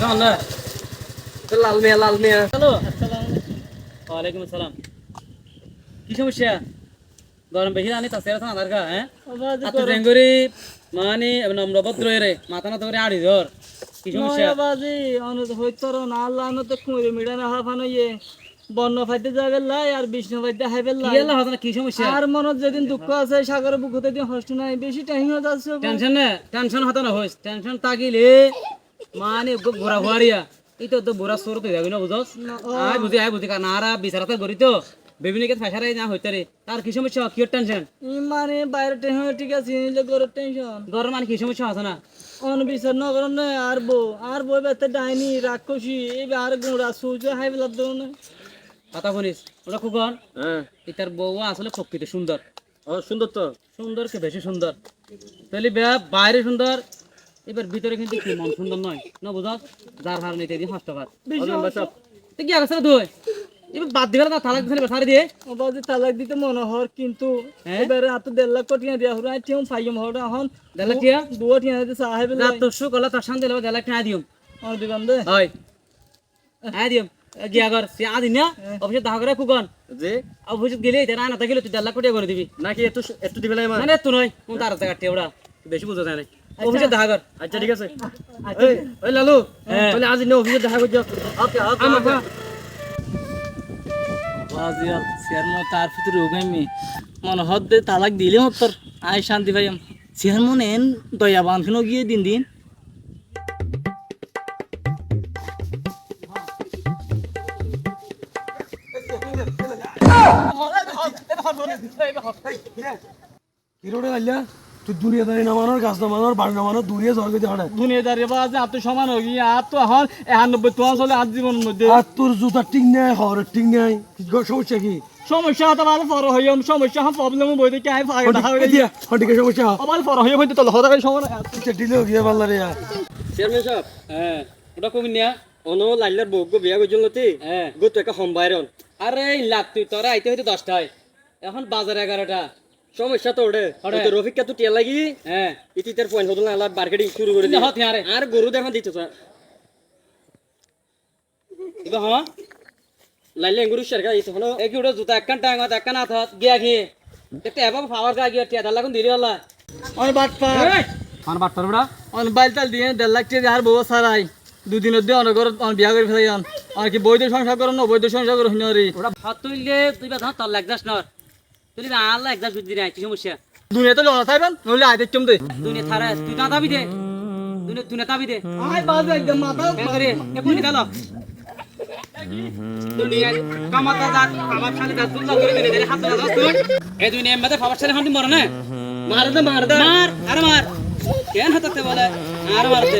তাহলে লাল মিয়া লাল মিয়া। হ্যালো ওয়ালাইকুম আসসালাম। কি সমস্যা? গরম বেশি আনি তাসের আছে আধার কা হ্যাঁ? আর ডেঙ্গুরি মানে নম্র রে মাথা না তো আড়ি ধর। কি সমস্যা? বাজি অনুদ হইতর না আল্লাহ অনুদ কুমরি মিডানা হাফানো ইয়ে। বন্য ফাইতে যাবে লাই আর বিষ্ণু ফাইতে হাইবে লাই। কি সমস্যা? আর মনত যেদিন দুঃখ আছে সাগরের বুকুতে দিন হষ্ট নাই বেশি টেনশন না টেনশন হতো না হইস। টেনশন তাকিলে মানে ঘোরা হুয়ারিয়া এই তো তো বুড়া সরু তো যাবি না বুঝস আয় বুঝি আয় বুঝি কারণ আরা বিচারাতে করি তো বিভিন্ন কে ফেসারাই না হইতে রে তার কি সমস্যা? কি টেনশন মানে বাইরে টেনশন ঠিক আছে নিলে ঘরের টেনশন গরম মানে কি সমস্যা হতো না? অন বিচার ন করেন না আর বউ আর বউ বেতে ডাইনি রাক্ষসী এই আর গুঁড়া সূর্য হাই বেলার দেব না? কথা শুনিস ওটা খুকন। হ্যাঁ এটার বউ আসলে প্রকৃতি সুন্দর ও সুন্দর তো। সুন্দর কে বেশি সুন্দর তাহলে বে বাইরে সুন্দর এবার ভিতরে কিন্তু কি মন সুন্দর নয়। না বুঝস যার হার নিতে দিয়ে হাসতে পার তুই কি আগেছে তুই এবার বাদ দিবে না তালাক দিলে সারি দিয়ে। বাজি তালাক দিতে মনে হর কিন্তু হ্যাঁ? এত দেড় লাখ কোটি দিয়া আই টিম ফাইম হর এখন দেড় লাখ টিয়া? দুয়া দিতে সাহেব তোর শান্তি দিম আর দিবাম দে। হয়। হ্যাঁ দিম গিয়া কর সে আদিন না? করে যে? অফিসে গেলে এটা না থাকিলে তুই দেড় লাখ কোটি করে দিবি। নাকি একটু একটু দিবে না মানে তুই নয়। কোন তার টাকা টিয়া বেশি বুঝা যায় না অফিসে দেখা কর আচ্ছা ঠিক আছে ওই লালু হ্যাঁ। তাহলে আজ নে অফিসে দেখা করছ ওকে ওকে ওকে বাজিয়াল সিয়ার তার ভিতরে উগাইমি মনে হদ তালাক দিলে মত তোর শান্তি পাইম সিয়ার এন দয়া বাঁধনো গিয়ে দিন দিন কিরোড়ে লাইলা তুই দূরে দাঁড়িয়ে নামানোর গাছ নামানোর বাড়ি নামানোর দূরে ঝড় গেছে হঠাৎ দুনিয়াদারি বাজ এত সমান হয়ে গিয়ে আর তো এখন একানব্বই তোমার চলে আজ জীবনের মধ্যে। আর তোর জুতা ঠিক নাই হরের ঠিক নাই। সমস্যা কি? সমস্যা হতে পারে পর হইম সমস্যা হম প্রবলেম বই দেখে আই ফাগে দেখা এতিয়া সঠিকে সমস্যা। আমার পর হইম হইতে তো হতে পারে সময় দিলেও গিয়ে পারলা রে চেয়ারম্যান সাহেব হ্যাঁ ওটা কমি নিয়া অন লাইলার বউ গো বিয়া করছিল তে। হ্যাঁ। গো তো একটা সম্বায়রন আরে লাখ তুই তোরা আইতে হইতে দশটায়। এখন বাজার এগারোটা। সমস্যা তো। ওই তো রফিককে তো টিয়া লাগি। হ্যাঁ। ইতি তার পয়েন্ট হতো না মার্কেটিং শুরু করে ইয়ারে আর। গরু দেখা দিতে তো। এবার হ্যাঁ লাইলে গরু শেরকা ইতো হলো। এই কি ওটা জুতা একখান হাত একখান হাত হাত গিয়া খেয়ে দেখতে এবার পাওয়ার গা গিয়া টিয়া দাল্লা কোন দিলি আল্লাহ? অন বাট পা। আমার বাট্টার বড়া। অন বাইল তাল দিয়ে দেড় লাখ টাকা আর বউ সারাই। দুদিনের দিয়ে অনেক অন বিয়া করে ফেলাই অন আর কি বৈধ সংসার করো না বৈধ সংসার করো হিনারি ওটা হাত তুললে তুই বা তোর লাগ যাস নর। তুই আল্লাহ এক যাস বুঝলি না কি সমস্যা? দুনিয়াতে লড়া থাকবেন নইলে আই দেখছম দে। নে থারা তুই না দাবি দে। নে- তুই না দাবি দে। আই বাজে একদম মাথা। করে এখন নিকালো দুনিয়া কামাতা দাঁত আমার খালি দাঁত দুল করে দিলে দিলে হাত দাঁত তুই। এই দুনিয়া মধ্যে খাবার ছেলে হাঁটি মরে মার দে মার দে। মার আরে মার। কেন হাতাতে বলে? আর মারতে